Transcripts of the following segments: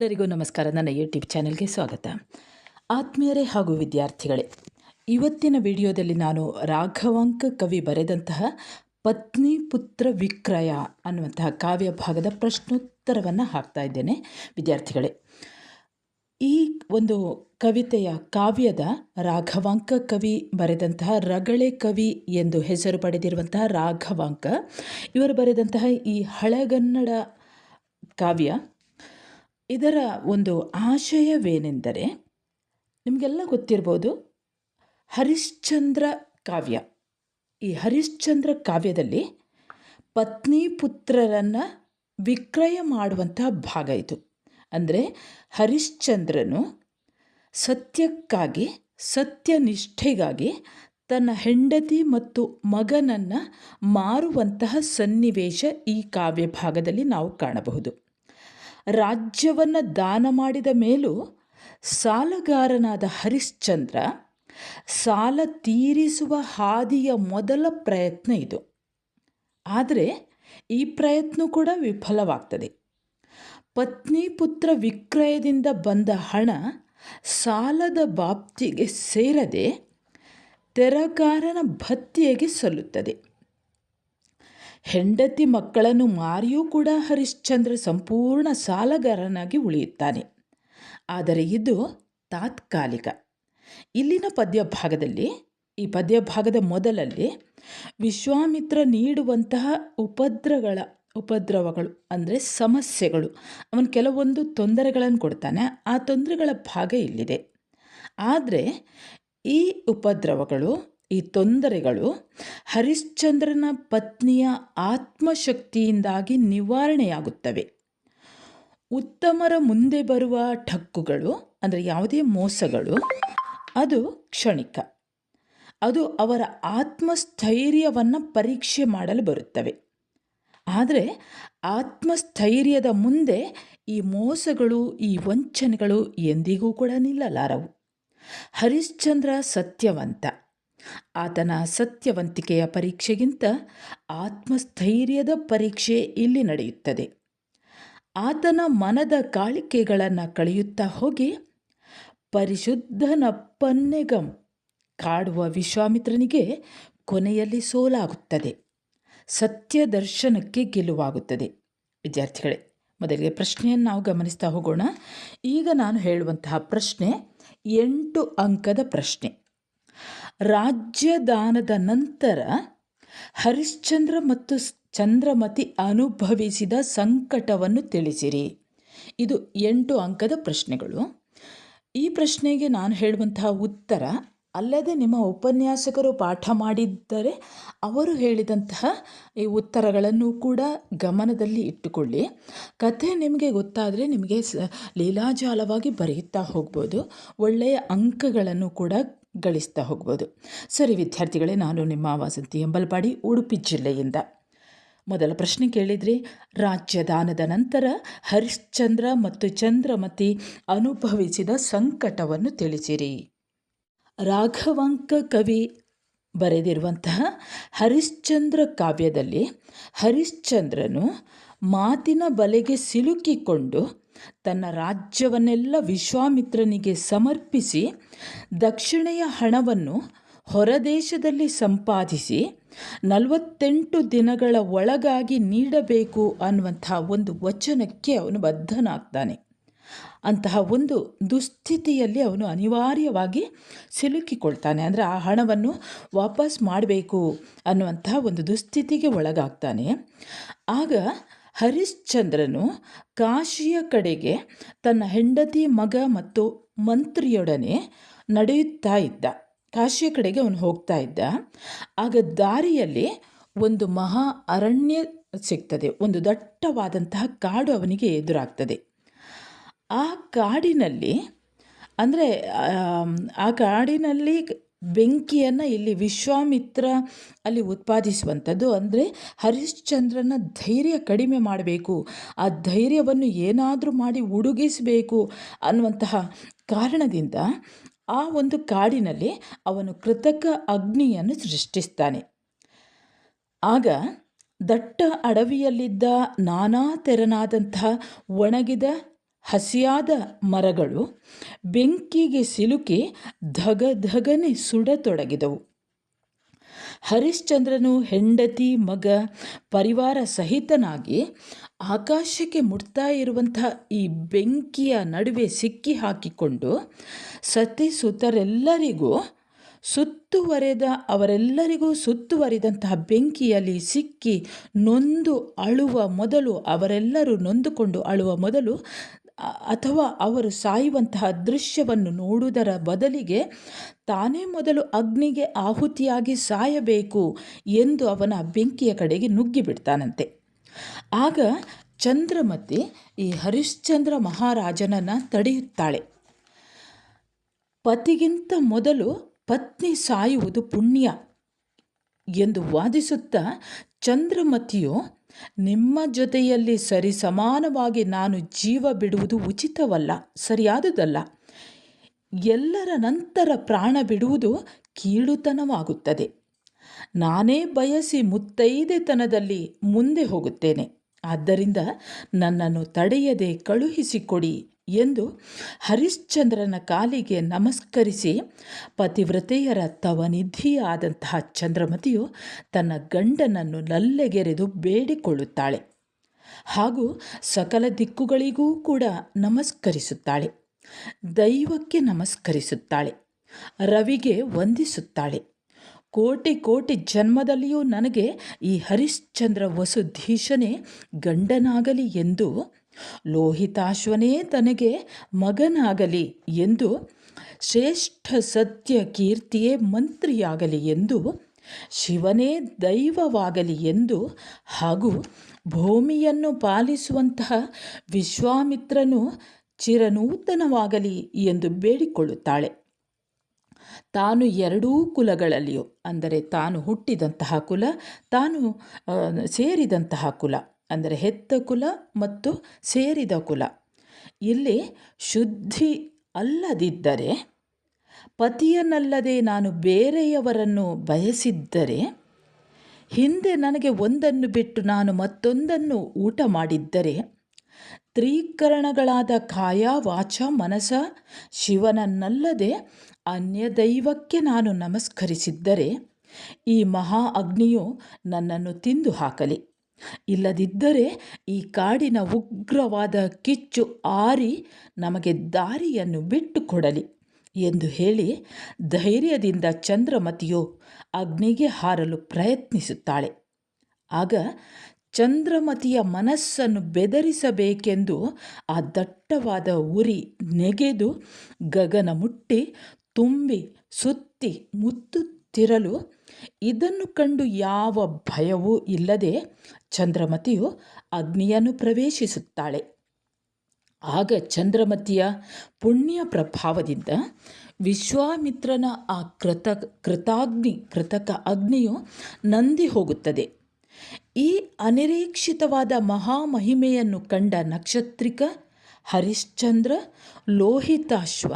ಎಲ್ಲರಿಗೂ ನಮಸ್ಕಾರ. ನನ್ನ ಯೂಟ್ಯೂಬ್ ಚಾನೆಲ್ಗೆ ಸ್ವಾಗತ. ಆತ್ಮೀಯರೇ ಹಾಗೂ ವಿದ್ಯಾರ್ಥಿಗಳೇ, ಇವತ್ತಿನ ವಿಡಿಯೋದಲ್ಲಿ ನಾನು ರಾಘವಾಂಕ ಕವಿ ಬರೆದಂತಹ ಪತ್ನಿ ಪುತ್ರ ವಿಕ್ರಯ ಅನ್ನುವಂತಹ ಕಾವ್ಯ ಭಾಗದ ಪ್ರಶ್ನೋತ್ತರವನ್ನು ಹಾಕ್ತಾ ಇದ್ದೇನೆ. ವಿದ್ಯಾರ್ಥಿಗಳೇ, ಈ ಒಂದು ಕವಿತೆಯ ಕಾವ್ಯದ ರಾಘವಾಂಕ ಕವಿ ಬರೆದಂತಹ ರಗಳೆ ಕವಿ ಎಂದು ಹೆಸರು ಪಡೆದಿರುವಂತಹ ರಾಘವಾಂಕ, ಇವರು ಬರೆದಂತಹ ಈ ಹಳೆಗನ್ನಡ ಕಾವ್ಯ ಇದರ ಒಂದು ಆಶಯವೇನೆಂದರೆ ನಿಮಗೆಲ್ಲ ಗೊತ್ತಿರ್ಬೋದು ಹರಿಶ್ಚಂದ್ರ ಕಾವ್ಯ. ಈ ಹರಿಶ್ಚಂದ್ರ ಕಾವ್ಯದಲ್ಲಿ ಪತ್ನಿ ಪುತ್ರರನ್ನು ವಿಕ್ರಯ ಮಾಡುವಂತಹ ಭಾಗ ಇದು. ಅಂದರೆ ಹರಿಶ್ಚಂದ್ರನು ಸತ್ಯಕ್ಕಾಗಿ, ಸತ್ಯನಿಷ್ಠೆಗಾಗಿ ತನ್ನ ಹೆಂಡತಿ ಮತ್ತು ಮಗನನ್ನು ಮಾರುವಂತಹ ಸನ್ನಿವೇಶ ಈ ಕಾವ್ಯ ಭಾಗದಲ್ಲಿ ನಾವು ಕಾಣಬಹುದು. ರಾಜ್ಯವನ್ನು ದಾನ ಮಾಡಿದ ಮೇಲೂ ಸಾಲಗಾರನಾದ ಹರಿಶ್ಚಂದ್ರ ಸಾಲ ತೀರಿಸುವ ಹಾದಿಯ ಮೊದಲ ಪ್ರಯತ್ನ ಇದು. ಆದರೆ ಈ ಪ್ರಯತ್ನ ಕೂಡ ವಿಫಲವಾಗ್ತದೆ. ಪತ್ನಿ ಪುತ್ರ ವಿಕ್ರಯದಿಂದ ಬಂದ ಹಣ ಸಾಲದ ಬಾಪ್ತಿಗೆ ಸೇರದೆ ತೆರಕಾರನ ಭತ್ಯೆಗೆ ಸಲ್ಲುತ್ತದೆ. ಹೆಂಡತಿ ಮಕ್ಕಳನ್ನು ಮಾರಿಯೂ ಕೂಡ ಹರಿಶ್ಚಂದ್ರ ಸಂಪೂರ್ಣ ಸಾಲಗಾರನಾಗಿ ಉಳಿಯುತ್ತಾನೆ. ಆದರೆ ಇದು ತಾತ್ಕಾಲಿಕ. ಇಲ್ಲಿನ ಪದ್ಯ ಭಾಗದಲ್ಲಿ ಈ ಪದ್ಯ ಭಾಗದ ಮೊದಲಲ್ಲಿ ವಿಶ್ವಾಮಿತ್ರ ನೀಡುವಂತಹ ಉಪದ್ರಗಳ, ಉಪದ್ರವಗಳು ಅಂದರೆ ಸಮಸ್ಯೆಗಳು, ಅವನು ಕೆಲವೊಂದು ತೊಂದರೆಗಳನ್ನು ಕೊಡ್ತಾನೆ, ಆ ತೊಂದರೆಗಳ ಭಾಗ ಇಲ್ಲಿದೆ. ಆದರೆ ಈ ಉಪದ್ರವಗಳು ಈ ತೊಂದರೆಗಳು ಹರಿಶ್ಚಂದ್ರನ ಪತ್ನಿಯ ಆತ್ಮಶಕ್ತಿಯಿಂದಾಗಿ ನಿವಾರಣೆಯಾಗುತ್ತವೆ. ಉತ್ತಮರ ಮುಂದೆ ಬರುವ ಠಕ್ಕುಗಳು, ಅಂದರೆ ಯಾವುದೇ ಮೋಸಗಳು, ಅದು ಕ್ಷಣಿಕ. ಅದು ಅವರ ಆತ್ಮಸ್ಥೈರ್ಯವನ್ನು ಪರೀಕ್ಷೆ ಮಾಡಲು ಬರುತ್ತವೆ. ಆದರೆ ಆತ್ಮಸ್ಥೈರ್ಯದ ಮುಂದೆ ಈ ಮೋಸಗಳು, ಈ ವಂಚನೆಗಳು ಎಂದಿಗೂ ಕೂಡ ನಿಲ್ಲಲಾರವು. ಹರಿಶ್ಚಂದ್ರ ಸತ್ಯವಂತ. ಆತನ ಸತ್ಯವಂತಿಕೆಯ ಪರೀಕ್ಷೆಗಿಂತ ಆತ್ಮಸ್ಥೈರ್ಯದ ಪರೀಕ್ಷೆ ಇಲ್ಲಿ ನಡೆಯುತ್ತದೆ. ಆತನ ಮನದ ಕಾಳಿಕೆಗಳನ್ನು ಕಳೆಯುತ್ತಾ ಹೋಗಿ ಪರಿಶುದ್ಧನಪ್ಪನ್ನೆಗಂ ಕಾಡುವ ವಿಶ್ವಾಮಿತ್ರನಿಗೆ ಕೊನೆಯಲ್ಲಿ ಸೋಲಾಗುತ್ತದೆ. ಸತ್ಯ ದರ್ಶನಕ್ಕೆ ಗೆಲುವಾಗುತ್ತದೆ. ವಿದ್ಯಾರ್ಥಿಗಳೇ, ಮೊದಲಿಗೆ ಪ್ರಶ್ನೆಯನ್ನು ನಾವು ಗಮನಿಸ್ತಾ ಹೋಗೋಣ. ಈಗ ನಾನು ಹೇಳುವಂತಹ ಪ್ರಶ್ನೆ ಎಂಟು ಅಂಕದ ಪ್ರಶ್ನೆ. ರಾಜ್ಯದಾನದ ನಂತರ ಹರಿಶ್ಚಂದ್ರ ಮತ್ತು ಚಂದ್ರಮತಿ ಅನುಭವಿಸಿದ ಸಂಕಟವನ್ನು ತಿಳಿಸಿರಿ. ಇದು ಎಂಟು ಅಂಕದ ಪ್ರಶ್ನೆಗಳು. ಈ ಪ್ರಶ್ನೆಗೆ ನಾನು ಹೇಳುವಂತಹ ಉತ್ತರ, ಅಲ್ಲದೆ ನಿಮ್ಮ ಉಪನ್ಯಾಸಕರು ಪಾಠ ಮಾಡಿದ್ದರೆ ಅವರು ಹೇಳಿದಂತಹ ಈ ಉತ್ತರಗಳನ್ನು ಕೂಡ ಗಮನದಲ್ಲಿ ಇಟ್ಟುಕೊಳ್ಳಿ. ಕಥೆ ನಿಮಗೆ ಗೊತ್ತಾದರೆ ನಿಮಗೆ ಸ ಲೀಲಾಜಾಲವಾಗಿ ಬರೆಯುತ್ತಾ ಹೋಗ್ಬೋದು. ಒಳ್ಳೆಯ ಅಂಕಗಳನ್ನು ಕೂಡ ಗಳಿಸ್ತಾ ಹೋಗ್ಬೋದು. ಸರಿ ವಿದ್ಯಾರ್ಥಿಗಳೇ, ನಾನು ನಿಮ್ಮ ವಾಸಂತಿ ಎಂಬಲ್ಪಾಡಿ, ಉಡುಪಿ ಜಿಲ್ಲೆಯಿಂದ. ಮೊದಲ ಪ್ರಶ್ನೆ ಕೇಳಿದ್ರಿ. ರಾಜ್ಯದಾನದ ನಂತರ ಹರಿಶ್ಚಂದ್ರ ಮತ್ತು ಚಂದ್ರಮತಿ ಅನುಭವಿಸಿದ ಸಂಕಟವನ್ನು ತಿಳಿಸಿರಿ. ರಾಘವಾಂಕ ಕವಿ ಬರೆದಿರುವಂತಹ ಹರಿಶ್ಚಂದ್ರ ಕಾವ್ಯದಲ್ಲಿ ಹರಿಶ್ಚಂದ್ರನು ಮಾತಿನ ಬಲೆಗೆ ಸಿಲುಕಿಕೊಂಡು ತನ್ನ ರಾಜ್ಯವನ್ನೆಲ್ಲ ವಿಶ್ವಾಮಿತ್ರನಿಗೆ ಸಮರ್ಪಿಸಿ ದಕ್ಷಿಣೆಯ ಹಣವನ್ನು ಹೊರದೇಶದಲ್ಲಿ ಸಂಪಾದಿಸಿ ನಲವತ್ತೆಂಟು ದಿನಗಳ ಒಳಗಾಗಿ ನೀಡಬೇಕು ಅನ್ನುವಂಥ ಒಂದು ವಚನಕ್ಕೆ ಅವನು ಬದ್ಧನಾಗ್ತಾನೆ. ಅಂತಹ ಒಂದು ದುಸ್ಥಿತಿಯಲ್ಲಿ ಅವನು ಅನಿವಾರ್ಯವಾಗಿ ಸಿಲುಕಿಕೊಳ್ತಾನೆ. ಅಂದರೆ ಆ ಹಣವನ್ನು ವಾಪಸ್ ಮಾಡಬೇಕು ಅನ್ನುವಂತಹ ಒಂದು ದುಸ್ಥಿತಿಗೆ ಒಳಗಾಗ್ತಾನೆ. ಆಗ ಹರಿಶ್ಚಂದ್ರನು ಕಾಶಿಯ ಕಡೆಗೆ ತನ್ನ ಹೆಂಡತಿ, ಮಗ ಮತ್ತು ಮಂತ್ರಿಯೊಡನೆ ನಡೆಯುತ್ತಾ ಇದ್ದ. ಕಾಶಿಯ ಕಡೆಗೆ ಅವನು ಹೋಗ್ತಾ ಇದ್ದ. ಆಗ ದಾರಿಯಲ್ಲಿ ಒಂದು ಮಹಾ ಅರಣ್ಯ ಸಿಗ್ತದೆ. ಒಂದು ದಟ್ಟವಾದಂತಹ ಕಾಡು ಅವನಿಗೆ ಎದುರಾಗ್ತದೆ. ಆ ಕಾಡಿನಲ್ಲಿ, ಅಂದರೆ, ಆ ಕಾಡಿನಲ್ಲಿ ಬೆಂಕಿಯನ್ನು ಇಲ್ಲಿ ವಿಶ್ವಾಮಿತ್ರ ಅಲ್ಲಿ ಉತ್ಪಾದಿಸುವಂಥದ್ದು. ಅಂದರೆ, ಹರಿಶ್ಚಂದ್ರನ ಧೈರ್ಯ ಕಡಿಮೆ ಮಾಡಬೇಕು. ಆ ಧೈರ್ಯವನ್ನು ಏನಾದರೂ ಮಾಡಿ ಉಡುಗಿಸಬೇಕು ಅನ್ನುವಂತಹ ಕಾರಣದಿಂದ ಆ ಒಂದು ಕಾಡಿನಲ್ಲಿ ಅವನು ಕೃತಕ ಅಗ್ನಿಯನ್ನು ಸೃಷ್ಟಿಸ್ತಾನೆ. ಆಗ ದಟ್ಟ ಅಡವಿಯಲ್ಲಿದ್ದ ನಾನಾ ತೆರನಾದಂತಹ ಒಣಗಿದ ಹಸಿಯಾದ ಮರಗಳು ಬೆಂಕಿಗೆ ಸಿಲುಕಿ ಧಗ ಧಗನೆ ಸುಡತೊಡಗಿದವು. ಹರಿಶ್ಚಂದ್ರನು ಹೆಂಡತಿ, ಮಗ, ಪರಿವಾರ ಸಹಿತನಾಗಿ ಆಕಾಶಕ್ಕೆ ಮುಟ್ತಾ ಇರುವಂತಹ ಈ ಬೆಂಕಿಯ ನಡುವೆ ಸಿಕ್ಕಿ ಹಾಕಿಕೊಂಡು ಸತಿಸುತರೆಲ್ಲರಿಗೂ ಸುತ್ತುವರೆದ, ಅವರೆಲ್ಲರಿಗೂ ಸುತ್ತುವರಿದಂತಹ ಬೆಂಕಿಯಲ್ಲಿ ಸಿಕ್ಕಿ ನೊಂದು ಅಳುವ ಮೊದಲು, ಅವರೆಲ್ಲರೂ ನೊಂದುಕೊಂಡು ಅಳುವ ಮೊದಲು ಅಥವಾ ಅವರು ಸಾಯುವಂತಹ ದೃಶ್ಯವನ್ನು ನೋಡುವುದರ ಬದಲಿಗೆ ತಾನೇ ಮೊದಲು ಅಗ್ನಿಗೆ ಆಹುತಿಯಾಗಿ ಸಾಯಬೇಕು ಎಂದು ಅವನ ಬೆಂಕಿಯ ಕಡೆಗೆ ನುಗ್ಗಿಬಿಡ್ತಾನಂತೆ ಆಗ ಚಂದ್ರಮತಿ ಈ ಹರಿಶ್ಚಂದ್ರ ಮಹಾರಾಜನನ್ನು ತಡೆಯುತ್ತಾಳೆ. ಪತಿಗಿಂತ ಮೊದಲು ಪತ್ನಿ ಸಾಯುವುದು ಪುಣ್ಯ ಎಂದು ವಾದಿಸುತ್ತಾ ಚಂದ್ರಮತಿಯು ನಿಮ್ಮ ಜೊತೆಯಲ್ಲಿ ಸರಿ ಸಮಾನವಾಗಿ ನಾನು ಜೀವ ಬಿಡುವುದು ಉಚಿತವಲ್ಲ, ಸರಿಯಾದುದಲ್ಲ. ಎಲ್ಲರ ನಂತರ ಪ್ರಾಣ ಬಿಡುವುದು ಕೀಳುತನವಾಗುತ್ತದೆ. ನಾನೇ ಬಯಸಿ ಮುತ್ತೈದೆತನದಲ್ಲಿ ಮುಂದೆ ಹೋಗುತ್ತೇನೆ. ಆದ್ದರಿಂದ ನನ್ನನ್ನು ತಡೆಯದೆ ಕಳುಹಿಸಿಕೊಡಿ ಎಂದು ಹರಿಶ್ಚಂದ್ರನ ಕಾಲಿಗೆ ನಮಸ್ಕರಿಸಿ ಪತಿವ್ರತೆಯರ ತವನಿಧಿಯಾದಂತಹ ಚಂದ್ರಮತಿಯು ತನ್ನ ಗಂಡನನ್ನು ನಲ್ಲೆಗೆರೆದು ಬೇಡಿಕೊಳ್ಳುತ್ತಾಳೆ ಹಾಗೂ ಸಕಲ ದಿಕ್ಕುಗಳಿಗೂ ಕೂಡ ನಮಸ್ಕರಿಸುತ್ತಾಳೆ, ದೈವಕ್ಕೆ ನಮಸ್ಕರಿಸುತ್ತಾಳೆ, ರವಿಗೆ ವಂದಿಸುತ್ತಾಳೆ. ಕೋಟಿ ಕೋಟಿ ಜನ್ಮದಲ್ಲಿಯೂ ನನಗೆ ಈ ಹರಿಶ್ಚಂದ್ರ ವಸುಧೀಶನೇ ಗಂಡನಾಗಲಿ ಎಂದು, ಲೋಹಿತಾಶ್ವನೇ ತನಗೆ ಮಗನಾಗಲಿ ಎಂದು, ಶ್ರೇಷ್ಠ ಸತ್ಯ ಕೀರ್ತಿಯೇ ಮಂತ್ರಿಯಾಗಲಿ ಎಂದು, ಶಿವನೇ ದೈವವಾಗಲಿ ಎಂದು ಹಾಗೂ ಭೂಮಿಯನ್ನು ಪಾಲಿಸುವಂತಹ ವಿಶ್ವಾಮಿತ್ರನು ಚಿರನೂತನವಾಗಲಿ ಎಂದು ಬೇಡಿಕೊಳ್ಳುತ್ತಾಳೆ. ತಾನು ಎರಡೂ ಕುಲಗಳಲ್ಲಿಯೂ, ಅಂದರೆ ತಾನು ಹುಟ್ಟಿದಂತಹ ಕುಲ, ತಾನು ಸೇರಿದಂತಹ ಕುಲ, ಅಂದರೆ ಹೆತ್ತ ಕುಲ ಮತ್ತು ಸೇರಿದ ಕುಲ. ಇಲ್ಲಿ ಶುದ್ಧಿ ಅಲ್ಲದಿದ್ದರೆ ಪತಿಯನ್ನಲ್ಲದೆ ನಾನು ಬೇರೆಯವರನ್ನು ಬಯಸಿದ್ದರೆ, ಹಿಂದೆ ನನಗೆ ಒಂದನ್ನು ಬಿಟ್ಟು ನಾನು ಮತ್ತೊಂದನ್ನು ಊಟ ಮಾಡಿದ್ದರೆ ತ್ರೀಕರಣಗಳಾದ ಕಾಯ, ವಾಚ, ಮನಸ ಶಿವನನ್ನಲ್ಲದೆ ಅನ್ಯ ದೈವಕ್ಕೆ ನಾನು ನಮಸ್ಕರಿಸಿದ್ದರೆ ಈ ಮಹಾ ಅಗ್ನಿಯು ನನ್ನನ್ನು ತಿಂದು ಹಾಕಲಿ. ಇಲ್ಲದಿದ್ದರೆ ಈ ಕಾಡಿನ ಉಗ್ರವಾದ ಕಿಚ್ಚು ಆರಿ ನಮಗೆ ದಾರಿಯನ್ನು ಬಿಟ್ಟು ಕೊಡಲಿ ಎಂದು ಹೇಳಿ ಧೈರ್ಯದಿಂದ ಚಂದ್ರಮತಿಯು ಅಗ್ನಿಗೆ ಹಾರಲು ಪ್ರಯತ್ನಿಸುತ್ತಾಳೆ. ಆಗ ಚಂದ್ರಮತಿಯ ಮನಸ್ಸನ್ನು ಬೆದರಿಸಬೇಕೆಂದು ಆ ದಟ್ಟವಾದ ಉರಿ ನೆಗೆದು ಗಗನ ಮುಟ್ಟಿ, ತುಂಬಿ, ಸುತ್ತಿ, ಮುತ್ತುತ್ತಿರಲು ಇದನ್ನು ಕಂಡು ಯಾವ ಭಯವೂ ಇಲ್ಲದೆ ಚಂದ್ರಮತಿಯು ಅಗ್ನಿಯನ್ನು ಪ್ರವೇಶಿಸುತ್ತಾಳೆ. ಆಗ ಚಂದ್ರಮತಿಯ ಪುಣ್ಯ ಪ್ರಭಾವದಿಂದ ವಿಶ್ವಾಮಿತ್ರನ ಆ ಕೃತ, ಕೃತಾಗ್ನಿ, ಕೃತಕ ಅಗ್ನಿಯು ನಂದಿ ಹೋಗುತ್ತದೆ. ಈ ಅನಿರೀಕ್ಷಿತವಾದ ಮಹಾಮಹಿಮೆಯನ್ನು ಕಂಡ ನಕ್ಷತ್ರಿಕ, ಹರಿಶ್ಚಂದ್ರ ಲೋಹಿತಾಶ್ವ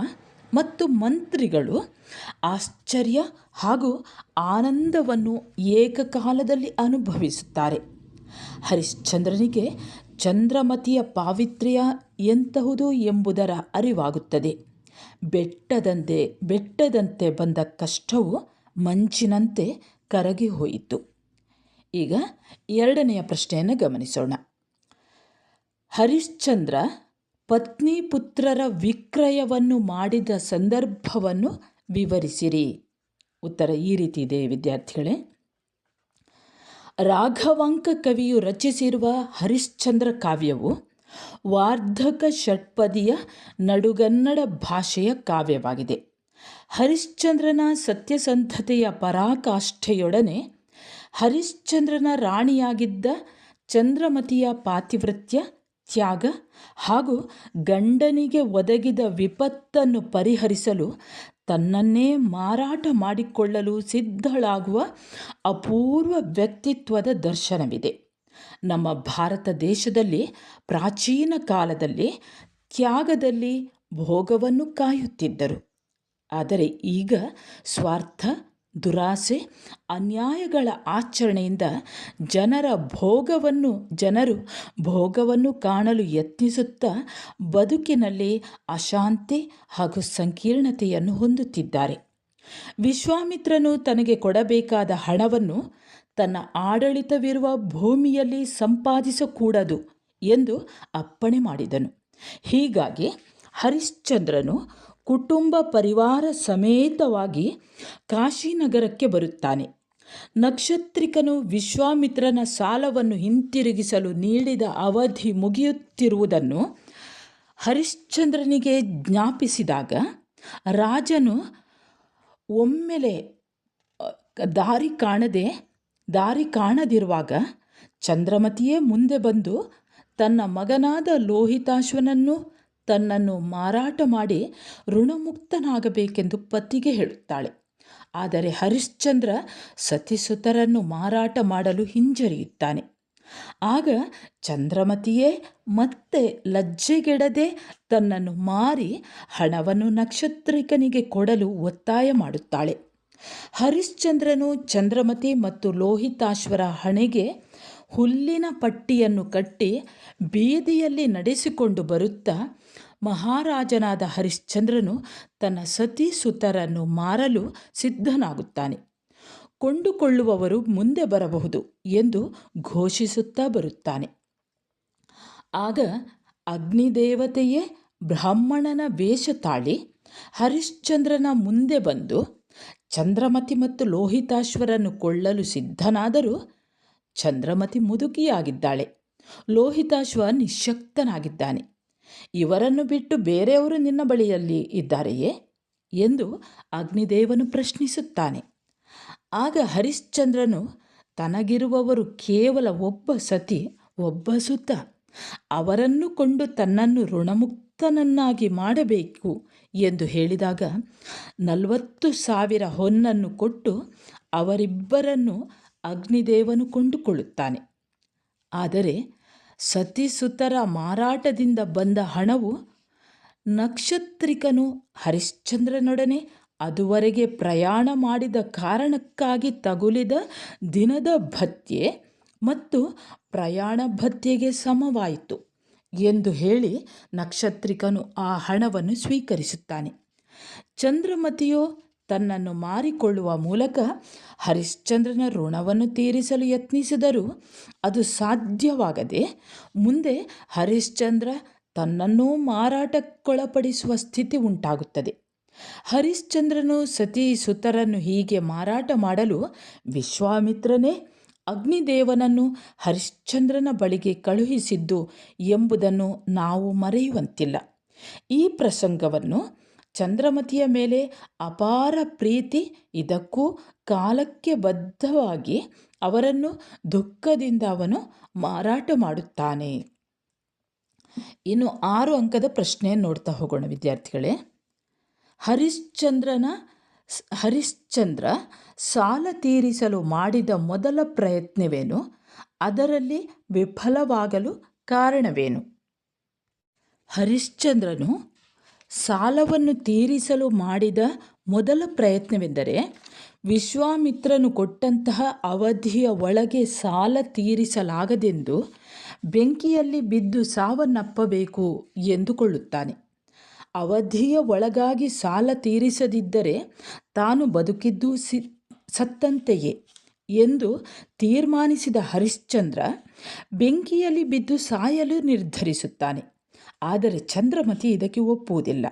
ಮತ್ತು ಮಂತ್ರಿಗಳು ಆಶ್ಚರ್ಯ ಹಾಗೂ ಆನಂದವನ್ನು ಏಕಕಾಲದಲ್ಲಿ ಅನುಭವಿಸುತ್ತಾರೆ. ಹರಿಶ್ಚಂದ್ರನಿಗೆ ಚಂದ್ರಮತಿಯ ಪಾವಿತ್ರ್ಯ ಎಂತಹುದು ಎಂಬುದರ ಅರಿವಾಗುತ್ತದೆ. ಬೆಟ್ಟದಂತೆ ಬೆಟ್ಟದಂತೆ ಬಂದ ಕಷ್ಟವು ಮಂಚಿನಂತೆ ಕರಗಿ ಹೋಯಿತು. ಈಗ ಎರಡನೆಯ ಪ್ರಶ್ನೆಯನ್ನು ಗಮನಿಸೋಣ. ಹರಿಶ್ಚಂದ್ರ ಪತ್ನಿ ಪುತ್ರರ ವಿಕ್ರಯವನ್ನು ಮಾಡಿದ ಸಂದರ್ಭವನ್ನು ವಿವರಿಸಿರಿ. ಉತ್ತರ ಈ ರೀತಿ ಇದೆ ವಿದ್ಯಾರ್ಥಿಗಳೇ. ರಾಘವಾಂಕ ಕವಿಯು ರಚಿಸಿರುವ ಹರಿಶ್ಚಂದ್ರ ಕಾವ್ಯವು ವಾರ್ಧಕ ಷಟ್ಪದಿಯ ನಡುಗನ್ನಡ ಭಾಷೆಯ ಕಾವ್ಯವಾಗಿದೆ. ಹರಿಶ್ಚಂದ್ರನ ಸತ್ಯಸಂಧತೆಯ ಪರಾಕಾಷ್ಠೆಯೊಡನೆ ಹರಿಶ್ಚಂದ್ರನ ರಾಣಿಯಾಗಿದ್ದ ಚಂದ್ರಮತಿಯ ಪಾತಿವ್ರತ್ಯ, ತ್ಯಾಗ ಹಾಗೂ ಗಂಡನಿಗೆ ಒದಗಿದ ವಿಪತ್ತನ್ನು ಪರಿಹರಿಸಲು ತನ್ನನ್ನೇ ಮಾರಾಟ ಮಾಡಿಕೊಳ್ಳಲು ಸಿದ್ಧಳಾಗುವ ಅಪೂರ್ವ ವ್ಯಕ್ತಿತ್ವದ ದರ್ಶನವಿದೆ. ನಮ್ಮ ಭಾರತ ದೇಶದಲ್ಲಿ, ಪ್ರಾಚೀನ ಕಾಲದಲ್ಲಿ ತ್ಯಾಗದಲ್ಲಿ ಭೋಗವನ್ನು ಕಾಯುತ್ತಿದ್ದರು. ಆದರೆ ಈಗ ಸ್ವಾರ್ಥ ದುರಾಸೆ, ಅನ್ಯಾಯಗಳ ಆಚರಣೆಯಿಂದ ಜನರ ಭೋಗವನ್ನು, ಜನರು ಭೋಗವನ್ನು ಕಾಣಲು ಯತ್ನಿಸುತ್ತಾ ಬದುಕಿನಲ್ಲಿ ಅಶಾಂತಿ ಹಾಗೂ ಸಂಕೀರ್ಣತೆಯನ್ನು ಹೊಂದುತ್ತಿದ್ದಾರೆ. ವಿಶ್ವಾಮಿತ್ರನು ತನಗೆ ಕೊಡಬೇಕಾದ ಹಣವನ್ನು ತನ್ನ ಆಡಳಿತವಿರುವ ಭೂಮಿಯಲ್ಲಿ ಸಂಪಾದಿಸಕೂಡದು ಎಂದು ಅಪ್ಪಣೆ ಮಾಡಿದನು. ಹೀಗಾಗಿ ಹರಿಶ್ಚಂದ್ರನು ಕುಟುಂಬ ಪರಿವಾರ ಸಮೇತವಾಗಿ ಕಾಶಿನಗರಕ್ಕೆ ಬರುತ್ತಾನೆ. ನಕ್ಷತ್ರಿಕನು ವಿಶ್ವಾಮಿತ್ರನ ಸಾಲವನ್ನು ಹಿಂತಿರುಗಿಸಲು ನೀಡಿದ ಅವಧಿ ಮುಗಿಯುತ್ತಿರುವುದನ್ನು ಹರಿಶ್ಚಂದ್ರನಿಗೆ ಜ್ಞಾಪಿಸಿದಾಗ ರಾಜನು ಒಮ್ಮೆಲೆ ದಾರಿ ಕಾಣದೆ, ದಾರಿ ಕಾಣದಿರುವಾಗ ಚಂದ್ರಮತಿಯೇ ಮುಂದೆ ಬಂದು ತನ್ನ ಮಗನಾದ ಲೋಹಿತಾಶ್ವನನ್ನು ತನ್ನನ್ನು ಮಾರಾಟ ಮಾಡಿ ಋಣಮುಕ್ತನಾಗಬೇಕೆಂದು ಪತಿಗೆ ಹೇಳುತ್ತಾಳೆ. ಆದರೆ ಹರಿಶ್ಚಂದ್ರ ಸತಿಸುತರನ್ನು ಮಾರಾಟ ಮಾಡಲು ಹಿಂಜರಿಯುತ್ತಾನೆ. ಆಗ ಚಂದ್ರಮತಿಯೇ ಮತ್ತೆ ಲಜ್ಜೆಗೆಡದೆ ತನ್ನನ್ನು ಮಾರಿ ಹಣವನ್ನು ನಕ್ಷತ್ರಿಕನಿಗೆ ಕೊಡಲು ಒತ್ತಾಯ ಮಾಡುತ್ತಾಳೆ. ಹರಿಶ್ಚಂದ್ರನು ಚಂದ್ರಮತಿ ಮತ್ತು ಲೋಹಿತಾಶ್ವರ ಹಣೆಗೆ ಹುಲ್ಲಿನ ಪಟ್ಟಿಯನ್ನು ಕಟ್ಟಿ ಬೀದಿಯಲ್ಲಿ ನಡೆಸಿಕೊಂಡು ಬರುತ್ತಾ ಮಹಾರಾಜನಾದ ಹರಿಶ್ಚಂದ್ರನು ತನ್ನ ಸತಿ ಸುತರನ್ನು ಮಾರಲು ಸಿದ್ಧನಾಗುತ್ತಾನೆ. ಕೊಂಡುಕೊಳ್ಳುವವರು ಮುಂದೆ ಬರಬಹುದು ಎಂದು ಘೋಷಿಸುತ್ತಾ ಬರುತ್ತಾನೆ. ಆಗ ಅಗ್ನಿದೇವತೆಯೇ, ಬ್ರಾಹ್ಮಣನ ವೇಷ ತಾಳಿ, ಹರಿಶ್ಚಂದ್ರನ ಮುಂದೆ ಬಂದು ಚಂದ್ರಮತಿ ಮತ್ತು ಲೋಹಿತಾಶ್ವರನ್ನು ಕೊಳ್ಳಲು ಸಿದ್ಧನಾದರೂ ಚಂದ್ರಮತಿ ಮುದುಕಿಯಾಗಿದ್ದಾಳೆ. ಲೋಹಿತಾಶ್ವ ನಿಶಕ್ತನಾಗಿದ್ದಾನೆ ಇವರನ್ನು ಬಿಟ್ಟು ಬೇರೆಯವರು ನಿನ್ನ ಬಳಿಯಲ್ಲಿ ಇದ್ದಾರೆಯೇ? ಎಂದು ಅಗ್ನಿದೇವನು ಪ್ರಶ್ನಿಸುತ್ತಾನೆ. ಆಗ ಹರಿಶ್ಚಂದ್ರನು, ತನಗಿರುವವರು ಕೇವಲ ಒಬ್ಬ ಸತಿ, ಒಬ್ಬ ಸುತ್ತ ಅವರನ್ನು ಕೊಂಡು ತನ್ನನ್ನು ಋಣಮುಕ್ತನನ್ನಾಗಿ ಮಾಡಬೇಕು ಎಂದು ಹೇಳಿದಾಗ ನಲವತ್ತು ಸಾವಿರ ಹೊನ್ನನ್ನು ಕೊಟ್ಟು ಅವರಿಬ್ಬರನ್ನು ಅಗ್ನಿದೇವನು ಕೊಂಡುಕೊಳ್ಳುತ್ತಾನೆ. ಆದರೆ ಸತಿಸುತರ ಮಾರಾಟದಿಂದ ಬಂದ ಹಣವು ನಕ್ಷತ್ರಿಕನು ಹರಿಶ್ಚಂದ್ರನೊಡನೆ ಅದುವರೆಗೆ ಪ್ರಯಾಣ ಮಾಡಿದ ಕಾರಣಕ್ಕಾಗಿ ತಗುಲಿದ ದಿನದ ಭತ್ಯೆ ಮತ್ತು ಪ್ರಯಾಣ ಭತ್ಯೆಗೆ ಸಮವಾಯಿತು ಎಂದು ಹೇಳಿ ನಕ್ಷತ್ರಿಕನು ಆ ಹಣವನ್ನು ಸ್ವೀಕರಿಸುತ್ತಾನೆ. ಚಂದ್ರಮತಿಯು ತನ್ನನ್ನು ಮಾರಿಕೊಳ್ಳುವ ಮೂಲಕ ಹರಿಶ್ಚಂದ್ರನ ಋಣವನ್ನು ತೀರಿಸಲು ಯತ್ನಿಸಿದರೂ ಅದು ಸಾಧ್ಯವಾಗದೆ ಮುಂದೆ ಹರಿಶ್ಚಂದ್ರ ತನ್ನನ್ನೂ ಮಾರಾಟಕ್ಕೊಳಪಡಿಸುವ ಸ್ಥಿತಿ ಉಂಟಾಗುತ್ತದೆ. ಹರಿಶ್ಚಂದ್ರನು ಸತಿ ಸುತರನ್ನು ಹೀಗೆ ಮಾರಾಟ ಮಾಡಲು ವಿಶ್ವಾಮಿತ್ರನೇ ಅಗ್ನಿದೇವನನ್ನು ಹರಿಶ್ಚಂದ್ರನ ಬಳಿಗೆ ಕಳುಹಿಸಿದ್ದು ಎಂಬುದನ್ನು ನಾವು ಮರೆಯುವಂತಿಲ್ಲ. ಈ ಪ್ರಸಂಗವನ್ನು ಚಂದ್ರಮತಿಯ ಮೇಲೆ ಅಪಾರ ಪ್ರೀತಿ, ಇದಕ್ಕೂ ಕಾಲಕ್ಕೆ ಬದ್ಧವಾಗಿ ಅವರನ್ನು ದುಃಖದಿಂದ ಅವನು ಮಾರಾಟ ಮಾಡುತ್ತಾನೆ. ಇನ್ನು ಆರು ಅಂಕದ ಪ್ರಶ್ನೆ ನೋಡ್ತಾ ಹೋಗೋಣ ವಿದ್ಯಾರ್ಥಿಗಳೇ. ಹರಿಶ್ಚಂದ್ರನ ಹರಿಶ್ಚಂದ್ರ ಸಾಲ ತೀರಿಸಲು ಮಾಡಿದ ಮೊದಲ ಪ್ರಯತ್ನವೇನು? ಅದರಲ್ಲಿ ವಿಫಲವಾಗಲು ಕಾರಣವೇನು? ಹರಿಶ್ಚಂದ್ರನು ಸಾಲವನ್ನು ತೀರಿಸಲು ಮಾಡಿದ ಮೊದಲ ಪ್ರಯತ್ನವೆಂದರೆ ವಿಶ್ವಾಮಿತ್ರನು ಕೊಟ್ಟಂತಹ ಅವಧಿಯ ಒಳಗೆ ಸಾಲ ತೀರಿಸಲಾಗದೆಂದು ಬೆಂಕಿಯಲ್ಲಿ ಬಿದ್ದು ಸಾವನ್ನಪ್ಪಬೇಕು ಎಂದುಕೊಳ್ಳುತ್ತಾನೆ. ಅವಧಿಯ ಒಳಗಾಗಿ ಸಾಲ ತೀರಿಸದಿದ್ದರೆ ತಾನು ಬದುಕಿದ್ದು ಸಿ, ಸತ್ತಂತೆಯೇ ಎಂದು ತೀರ್ಮಾನಿಸಿದ ಹರಿಶ್ಚಂದ್ರ ಬೆಂಕಿಯಲ್ಲಿ ಬಿದ್ದು ಸಾಯಲು ನಿರ್ಧರಿಸುತ್ತಾನೆ. ಆದರೆ ಚಂದ್ರಮತಿ ಇದಕ್ಕೆ ಒಪ್ಪುವುದಿಲ್ಲ.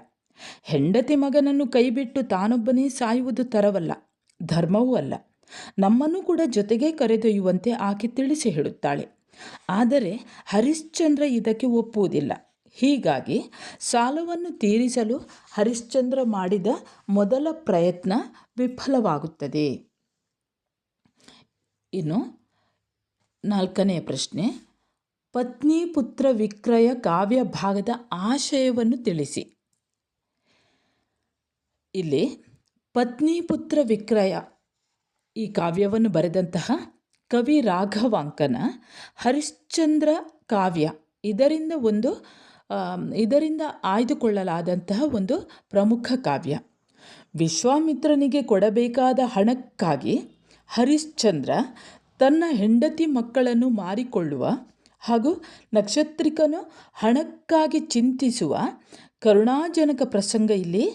ಹೆಂಡತಿ ಮಗನನ್ನು ಕೈಬಿಟ್ಟು ತಾನೊಬ್ಬನೇ ಸಾಯುವುದು ತರವಲ್ಲ, ಧರ್ಮವೂ ಅಲ್ಲ. ನಮ್ಮನ್ನು ಕೂಡ ಜೊತೆಗೆ ಕರೆದೊಯ್ಯುವಂತೆ ಆಕೆ ತಿಳಿಸಿ ಹೇಳುತ್ತಾಳೆ. ಆದರೆ ಹರಿಶ್ಚಂದ್ರ ಇದಕ್ಕೆ ಒಪ್ಪುವುದಿಲ್ಲ. ಹೀಗಾಗಿ ಸಾಲವನ್ನು ತೀರಿಸಲು ಹರಿಶ್ಚಂದ್ರ ಮಾಡಿದ ಮೊದಲ ಪ್ರಯತ್ನ ವಿಫಲವಾಗುತ್ತದೆ. ಇನ್ನು ನಾಲ್ಕನೆಯ ಪ್ರಶ್ನೆ. ಪತ್ನಿ ಪುತ್ರ ವಿಕ್ರಯ ಕಾವ್ಯ ಭಾಗದ ಆಶಯವನ್ನು ತಿಳಿಸಿ. ಇಲ್ಲಿ ಪತ್ನಿ ಪುತ್ರ ವಿಕ್ರಯ ಈ ಕಾವ್ಯವನ್ನು ಬರೆದಂತಹ ಕವಿ ರಾಘವಾಂಕನ ಹರಿಶ್ಚಂದ್ರ ಕಾವ್ಯ ಇದರಿಂದ ಒಂದು ಇದರಿಂದ ಆಯ್ದುಕೊಳ್ಳಲಾದಂತಹ ಒಂದು ಪ್ರಮುಖ ಕಾವ್ಯ. ವಿಶ್ವಾಮಿತ್ರನಿಗೆ ಕೊಡಬೇಕಾದ ಹಣಕ್ಕಾಗಿ ಹರಿಶ್ಚಂದ್ರ ತನ್ನ ಹೆಂಡತಿ ಮಕ್ಕಳನ್ನು ಮಾರಿಕೊಳ್ಳುವ ಹಾಗೂ ನಕ್ಷತ್ರಿಕನು ಹಣಕ್ಕಾಗಿ ಚಿಂತಿಸುವ ಕರುಣಾಜನಕ ಪ್ರಸಂಗ ಇಲ್ಲಿ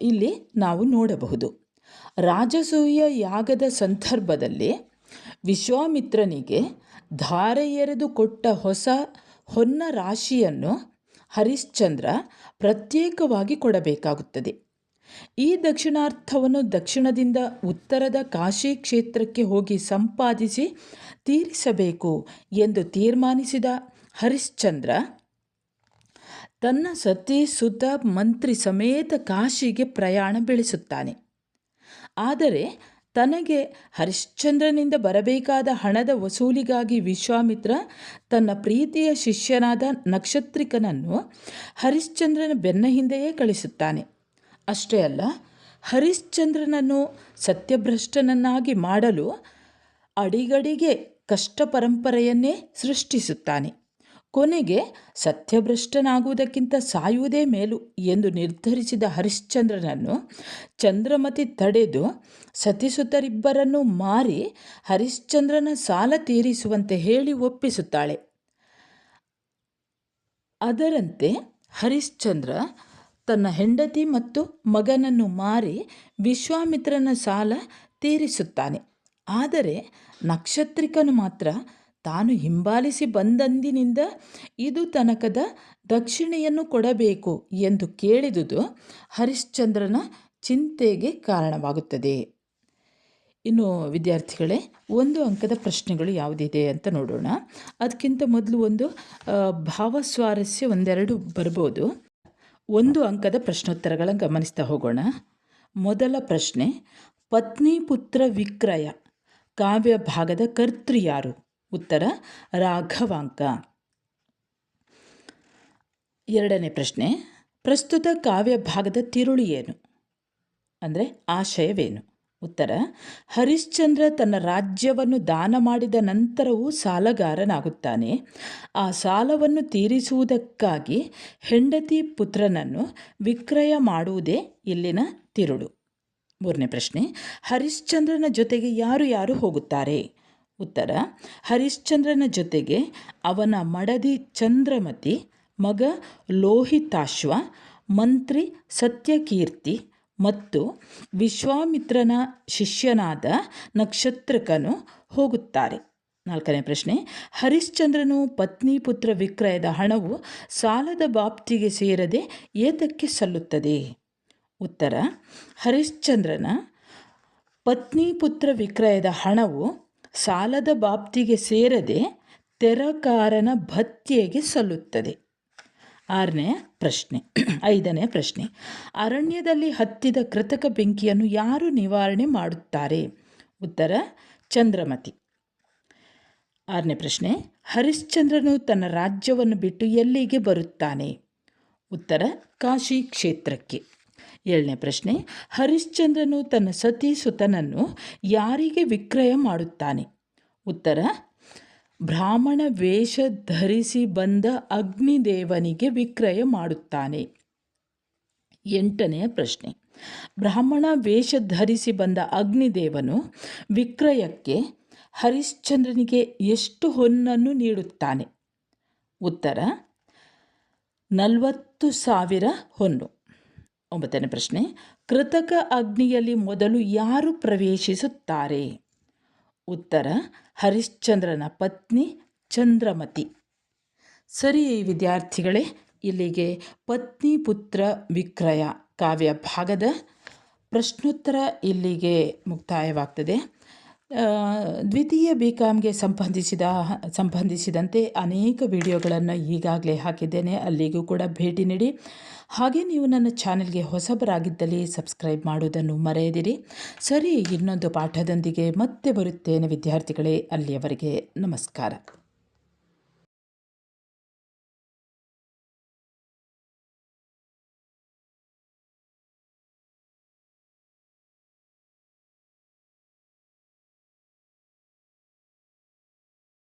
ಇಲ್ಲಿ ನಾವು ನೋಡಬಹುದು. ರಾಜಸೂಯ ಯಾಗದ ಸಂದರ್ಭದಲ್ಲಿ ವಿಶ್ವಾಮಿತ್ರನಿಗೆ ಧಾರೆ ಎರೆದು ಕೊಟ್ಟ ಹೊಸ, ಹೊನ್ನ ರಾಶಿಯನ್ನು ಹರಿಶ್ಚಂದ್ರ ಪ್ರತ್ಯೇಕವಾಗಿ ಕೊಡಬೇಕಾಗುತ್ತದೆ. ಈ ದಕ್ಷಿಣಾರ್ಥವನ್ನು ದಕ್ಷಿಣದಿಂದ ಉತ್ತರದ ಕಾಶಿ ಕ್ಷೇತ್ರಕ್ಕೆ ಹೋಗಿ ಸಂಪಾದಿಸಿ ತೀರಿಸಬೇಕು ಎಂದು ತೀರ್ಮಾನಿಸಿದ ಹರಿಶ್ಚಂದ್ರ, ತನ್ನ ಸತಿ ಸುತ ಮಂತ್ರಿ ಸಮೇತ ಕಾಶಿಗೆ ಪ್ರಯಾಣ ಬೆಳೆಸುತ್ತಾನೆ. ಆದರೆ ತನಗೆ ಹರಿಶ್ಚಂದ್ರನಿಂದ ಬರಬೇಕಾದ ಹಣದ ವಸೂಲಿಗಾಗಿ ವಿಶ್ವಾಮಿತ್ರ ತನ್ನ ಪ್ರೀತಿಯ ಶಿಷ್ಯನಾದ ನಕ್ಷತ್ರಿಕನನ್ನು ಹರಿಶ್ಚಂದ್ರನ ಬೆನ್ನ ಹಿಂದೆಯೇ ಕಳಿಸುತ್ತಾನೆ. ಅಷ್ಟೇ ಅಲ್ಲ, ಹರಿಶ್ಚಂದ್ರನನ್ನು ಸತ್ಯಭ್ರಷ್ಟನನ್ನಾಗಿ ಮಾಡಲು ಅಡಿಗಡಿಗೆ ಕಷ್ಟ ಪರಂಪರೆಯನ್ನೇ ಸೃಷ್ಟಿಸುತ್ತಾನೆ. ಕೊನೆಗೆ ಸತ್ಯಭ್ರಷ್ಟನಾಗುವುದಕ್ಕಿಂತ ಸಾಯುವುದೇ ಮೇಲು ಎಂದು ನಿರ್ಧರಿಸಿದ ಹರಿಶ್ಚಂದ್ರನನ್ನು ಚಂದ್ರಮತಿ ತಡೆದು ಸತಿಸುತರಿಬ್ಬರನ್ನು ಮಾರಿ ಹರಿಶ್ಚಂದ್ರನ ಸಾಲ ತೀರಿಸುವಂತೆ ಹೇಳಿ ಒಪ್ಪಿಸುತ್ತಾಳೆ. ಅದರಂತೆ ಹರಿಶ್ಚಂದ್ರ ತನ್ನ ಹೆಂಡತಿ ಮತ್ತು ಮಗನನ್ನು ಮಾರಿ ವಿಶ್ವಾಮಿತ್ರನ ಸಾಲ ತೀರಿಸುತ್ತಾನೆ. ಆದರೆ ನಕ್ಷತ್ರಿಕನು ಮಾತ್ರ ತಾನು ಹಿಂಬಾಲಿಸಿ ಬಂದಂದಿನಿಂದ ಇದು ತನಕದ ದಕ್ಷಿಣೆಯನ್ನು ಕೊಡಬೇಕು ಎಂದು ಕೇಳಿದುದು ಹರಿಶ್ಚಂದ್ರನ ಚಿಂತೆಗೆ ಕಾರಣವಾಗುತ್ತದೆ. ಇನ್ನು ವಿದ್ಯಾರ್ಥಿಗಳೇ, ಒಂದು ಅಂಕದ ಪ್ರಶ್ನೆಗಳು ಯಾವುದಿದೆ ಅಂತ ನೋಡೋಣ. ಅದಕ್ಕಿಂತ ಮೊದಲು ಒಂದು ಭಾವಸ್ವಾರಸ್ಯ ಒಂದೆರಡು ಬರ್ಬೋದು. ಒಂದು ಅಂಕದ ಪ್ರಶ್ನೋತ್ತರಗಳನ್ನು ಗಮನಿಸ್ತಾ ಹೋಗೋಣ. ಮೊದಲ ಪ್ರಶ್ನೆ, ಪತ್ನಿ ಪುತ್ರ ವಿಕ್ರಯ, ಕಾವ್ಯ ಭಾಗದ ಕರ್ತೃ ಯಾರು? ಉತ್ತರ, ರಾಘವಾಂಕ. ಎರಡನೇ ಪ್ರಶ್ನೆ, ಪ್ರಸ್ತುತ ಕಾವ್ಯ ಭಾಗದ ತಿರುಳು ಏನು? ಅಂದರೆ ಆಶಯವೇನು? ಉತ್ತರ, ಹರಿಶ್ಚಂದ್ರ ತನ್ನ ರಾಜ್ಯವನ್ನು ದಾನ ಮಾಡಿದ ನಂತರವೂ ಸಾಲಗಾರನಾಗುತ್ತಾನೆ. ಆ ಸಾಲವನ್ನು ತೀರಿಸುವುದಕ್ಕಾಗಿ ಹೆಂಡತಿ ಪುತ್ರನನ್ನು ವಿಕ್ರಯ ಮಾಡುವುದೇ ಇಲ್ಲಿನ ತಿರುಳು. ಮೂರನೇ ಪ್ರಶ್ನೆ, ಹರಿಶ್ಚಂದ್ರನ ಜೊತೆಗೆ ಯಾರು ಯಾರು ಹೋಗುತ್ತಾರೆ? ಉತ್ತರ, ಹರಿಶ್ಚಂದ್ರನ ಜೊತೆಗೆ ಅವನ ಮಡದಿ ಚಂದ್ರಮತಿ, ಮಗ ಲೋಹಿತಾಶ್ವ, ಮಂತ್ರಿ ಸತ್ಯಕೀರ್ತಿ ಮತ್ತು ವಿಶ್ವಾಮಿತ್ರನ ಶಿಷ್ಯನಾದ ನಕ್ಷತ್ರಕನು ಹೋಗುತ್ತಾರೆ. ನಾಲ್ಕನೇ ಪ್ರಶ್ನೆ, ಹರಿಶ್ಚಂದ್ರನು ಪತ್ನಿ ಪುತ್ರ ವಿಕ್ರಯದ ಹಣವು ಸಾಲದ ಬಾಪ್ತಿಗೆ ಸೇರದೆ ಏತಕ್ಕೆ ಸಲ್ಲುತ್ತದೆ? ಉತ್ತರ, ಹರಿಶ್ಚಂದ್ರನ ಪತ್ನಿ ಪುತ್ರ ವಿಕ್ರಯದ ಹಣವು ಸಾಲದ ಬಾಪ್ತಿಗೆ ಸೇರದೆ ತೆರಕಾರನ ಭತ್ಯೆಗೆ ಸಲ್ಲುತ್ತದೆ. ಆರನೇ ಪ್ರಶ್ನೆ. ಐದನೇ ಪ್ರಶ್ನೆ. ಅರಣ್ಯದಲ್ಲಿ ಹತ್ತಿದ ಕೃತಕ ಬೆಂಕಿಯನ್ನು ಯಾರು ನಿವಾರಣೆ ಮಾಡುತ್ತಾರೆ? ಉತ್ತರ, ಚಂದ್ರಮತಿ. ಆರನೇ ಪ್ರಶ್ನೆ. ಹರಿಶ್ಚಂದ್ರನು ತನ್ನ ರಾಜ್ಯವನ್ನು ಬಿಟ್ಟು ಎಲ್ಲಿಗೆ ಬರುತ್ತಾನೆ? ಉತ್ತರ, ಕಾಶಿ ಕ್ಷೇತ್ರಕ್ಕೆ. ಏಳನೇ ಪ್ರಶ್ನೆ. ಹರಿಶ್ಚಂದ್ರನು ತನ್ನ ಸತಿ ಸುತನನ್ನು ಯಾರಿಗೆ ವಿಕ್ರಯ ಮಾಡುತ್ತಾನೆ? ಉತ್ತರ ಬ್ರಾಹ್ಮಣ ವೇಷ ಧರಿಸಿ ಬಂದ ಅಗ್ನಿದೇವನಿಗೆ ವಿಕ್ರಯ ಮಾಡುತ್ತಾನೆ. ಎಂಟನೆಯ ಪ್ರಶ್ನೆ. ಬ್ರಾಹ್ಮಣ ವೇಷ ಧರಿಸಿ ಬಂದ ಅಗ್ನಿದೇವನು ವಿಕ್ರಯಕ್ಕೆ ಹರಿಶ್ಚಂದ್ರನಿಗೆ ಎಷ್ಟು ಹೊನ್ನನ್ನು ನೀಡುತ್ತಾನೆ? ಉತ್ತರ, ನಲವತ್ತು ಸಾವಿರ ಹೊನ್ನು. ಒಂಬತ್ತನೇ ಪ್ರಶ್ನೆ. ಕೃತಕ ಅಗ್ನಿಯಲ್ಲಿ ಮೊದಲು ಯಾರು ಪ್ರವೇಶಿಸುತ್ತಾರೆ? ಉತ್ತರ, ಹರಿಶ್ಚಂದ್ರನ ಪತ್ನಿ ಚಂದ್ರಮತಿ. ಸರಿ ವಿದ್ಯಾರ್ಥಿಗಳೇ, ಇಲ್ಲಿಗೆ ಪತ್ನಿ ಪುತ್ರ ವಿಕ್ರಯ ಕಾವ್ಯ ಭಾಗದ ಪ್ರಶ್ನೋತ್ತರ ಇಲ್ಲಿಗೆ ಮುಕ್ತಾಯವಾಗ್ತದೆ. ದ್ವಿತೀಯ ಬಿ ಕಾಮ್ಗೆ ಸಂಬಂಧಿಸಿದ, ಸಂಬಂಧಿಸಿದಂತೆ ಅನೇಕ ವಿಡಿಯೋಗಳನ್ನು ಈಗಾಗಲೇ ಹಾಕಿದ್ದೇನೆ. ಅಲ್ಲಿಗೂ ಕೂಡ ಭೇಟಿ ನೀಡಿ. ಹಾಗೆ ನೀವು ನನ್ನ ಚಾನೆಲ್ಗೆ ಹೊಸಬರಾಗಿದ್ದಲ್ಲಿ ಸಬ್ಸ್ಕ್ರೈಬ್ ಮಾಡುವುದನ್ನು ಮರೆಯದಿರಿ. ಸರಿ, ಇನ್ನೊಂದು ಪಾಠದೊಂದಿಗೆ ಮತ್ತೆ ಬರುತ್ತೇನೆ ವಿದ್ಯಾರ್ಥಿಗಳೇ. ಅಲ್ಲಿಯವರೆಗೆ ನಮಸ್ಕಾರ.